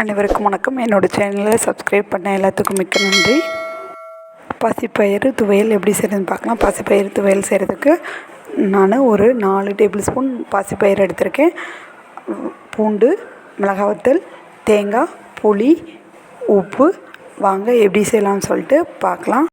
அனைவருக்கும் வணக்கம். என்னோடய சேனலை சப்ஸ்கிரைப் பண்ண எல்லாத்துக்கும் மிக்க நன்றி. பசிப்பயிறு துவையல் எப்படி செய்கிறதுன்னு பார்க்கலாம். பசிப்பயிறு துவையல் செய்கிறதுக்கு நான் ஒரு நாலு டேபிள் ஸ்பூன் பாசிப்பயிறு எடுத்திருக்கேன். பூண்டு மிளகாவத்தல் தேங்காய் புளி உப்பு வாங்க எப்படி செய்யலாம்னு சொல்லிட்டு பார்க்கலாம்.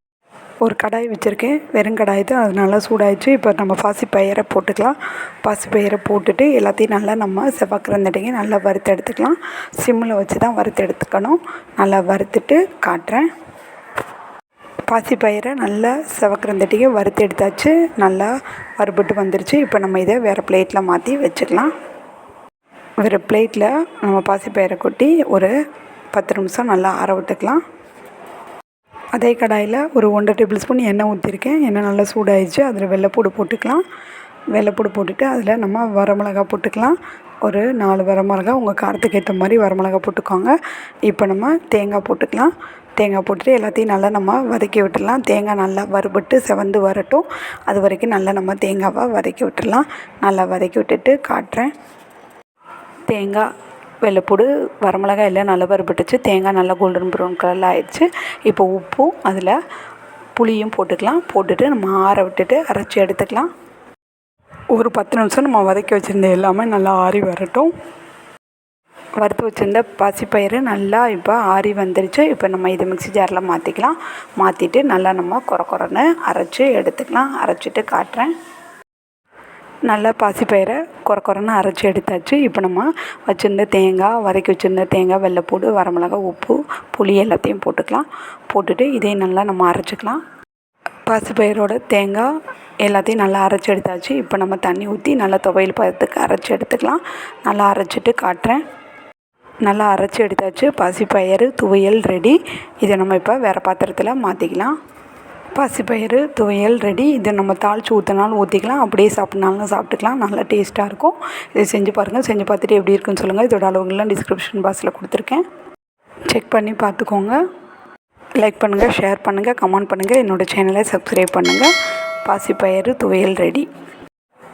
ஒரு கடாய் வச்சுருக்கேன். வெறும் கடாய் தான். அது நல்லா சூடாயிடுச்சு. இப்போ நம்ம பாசிப்பயிரை போட்டுக்கலாம். பாசிப்பயிரை போட்டுட்டு எல்லாத்தையும் நல்லா நம்ம செவக்கிறந்தடிங்க நல்லா வறுத்து எடுத்துக்கலாம். சிம்மில் வச்சு தான் வறுத்து எடுத்துக்கணும். நல்லா வறுத்துட்டு காட்டுறேன். பாசிப்பயிரை நல்லா செவக்கிறந்தட்டிಗೆ வறுத்து எடுத்தாச்சு. நல்லா வறுபட்டு வந்துருச்சு. இப்போ நம்ம இதை வேறு பிளேட்டில் மாற்றி வச்சுக்கலாம் வேறு பிளேட்டில் நம்ம பாசிப்பயிரை கொட்டி ஒரு பத்து நிமிஷம் நல்லா ஆற விட்டுக்கலாம். அதே கடாயில் ஒரு ஒன்றரை டேபிள் ஸ்பூன் எண்ணெய் ஊற்றிருக்கேன். எண்ணெய் நல்லா சூடாயிடுச்சு. அதில் வெள்ளைப்பூடு போட்டுக்கலாம். வெள்ளைப்பூடு போட்டுட்டு அதில் நம்ம வரமிளகா போட்டுக்கலாம். ஒரு நாலு வரமிளகா உங்கள் காரத்துக்கு ஏற்ற மாதிரி வரமிளகா போட்டுக்கோங்க. இப்போ நம்ம தேங்காய் போட்டுக்கலாம். தேங்காய் போட்டுட்டு எல்லாத்தையும் நல்லா நம்ம வதக்கி விட்டுடலாம். தேங்காய் நல்லா வறுபட்டு செவந்து வரட்டும். அது வரைக்கும் நல்லா நம்ம தேங்காவை வதக்கி விட்டுடலாம். நல்லா வதக்கி விட்டுட்டு காட்டுறேன். தேங்காய் வெள்ளைப்பூடு வரமிளகாய் எல்லாம் நல்லா வறுபட்டுச்சு. தேங்காய் நல்லா கோல்டன் ப்ரௌன் கலரில் ஆயிடுச்சு. இப்போ உப்பும் அதில் புளியும் போட்டுக்கலாம். போட்டுட்டு நம்ம ஆற விட்டுட்டு அரைச்சி எடுத்துக்கலாம். ஒரு பத்து நிமிஷம் நம்ம வதக்கி வச்சுருந்த எல்லாமே நல்லா ஆறி வரட்டும். வறுத்து வச்சுருந்த பசிப்பயிறு நல்லா இப்போ ஆறி வந்துருச்சு. இப்போ நம்ம இதை மிக்ஸி ஜாரில் மாற்றிக்கலாம் மாற்றிட்டு நல்லா நம்ம குறை குறைன்னு அரைச்சி எடுத்துக்கலாம். அரைச்சிட்டு காட்டுறேன். நல்லா பாசிப்பயிரை குறை குறைன்னு அரைச்சி எடுத்தாச்சு. இப்போ நம்ம வச்சுருந்த தேங்காய் வதக்கி வச்சுருந்த தேங்காய் வெள்ளைப்பூடு வரமிளகா உப்பு புளி எல்லாத்தையும் போட்டுக்கலாம். போட்டுட்டு இதையும் நல்லா நம்ம அரைச்சிக்கலாம். பாசிப்பயிரோட தேங்காய் எல்லாத்தையும் நல்லா அரைச்சி எடுத்தாச்சு. இப்போ நம்ம தண்ணி ஊற்றி நல்லா துவையல் பதத்துக்கு அரைச்சி எடுத்துக்கலாம். நல்லா அரைச்சிட்டு காட்டுறேன். நல்லா அரைச்சி எடுத்தாச்சு. பாசிப்பயிறு துவையல் ரெடி. இதை நம்ம இப்போ வேறு பாத்திரத்தில் மாற்றிக்கலாம் பாசிப்பயிறு துவையல் ரெடி. இதை நம்ம தாளித்து ஊற்றினாலும் ஊற்றிக்கலாம் அப்படியே சாப்பிட்னாலும் சாப்பிட்டுக்கலாம். நல்லா டேஸ்ட்டாக இருக்கும். இதை செஞ்சு பாருங்கள் செஞ்சு பார்த்துட்டு எப்படி இருக்குன்னு சொல்லுங்கள் இதோட அளவுங்கள்லாம் டிஸ்கிரிப்ஷன் பாக்ஸில் கொடுத்துருக்கேன். செக் பண்ணி பார்த்துக்கோங்க. லைக் பண்ணுங்கள் ஷேர் பண்ணுங்கள் கமெண்ட் பண்ணுங்கள் என்னோடய சேனலை சப்ஸ்கிரைப் பண்ணுங்கள் பாசிப்பயிறு துவையல் ரெடி.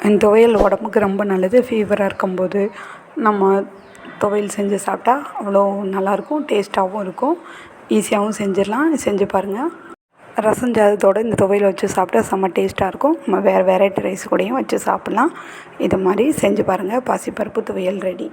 இந்த துவையல் உடம்புக்கு ரொம்ப நல்லது. ஃபீவராக இருக்கும்போது நம்ம துவையல் செஞ்சு சாப்பிட்டா அவ்வளோ நல்லாயிருக்கும் டேஸ்ட்டாகவும் இருக்கும். ஈஸியாகவும் செஞ்சிடலாம். செஞ்சு பாருங்கள் ரசம் சாதத்தோடு இந்த துவையல் வச்சு சாப்பிட்டா செம்ம டேஸ்ட்டாக இருக்கும். நம்ம வேறு வெரைட்டி ரைஸ் கூடயும் வச்சு சாப்பிட்லாம். இது மாதிரி செஞ்சு பாருங்கள் பாசிப்பருப்பு துவையல் ரெடி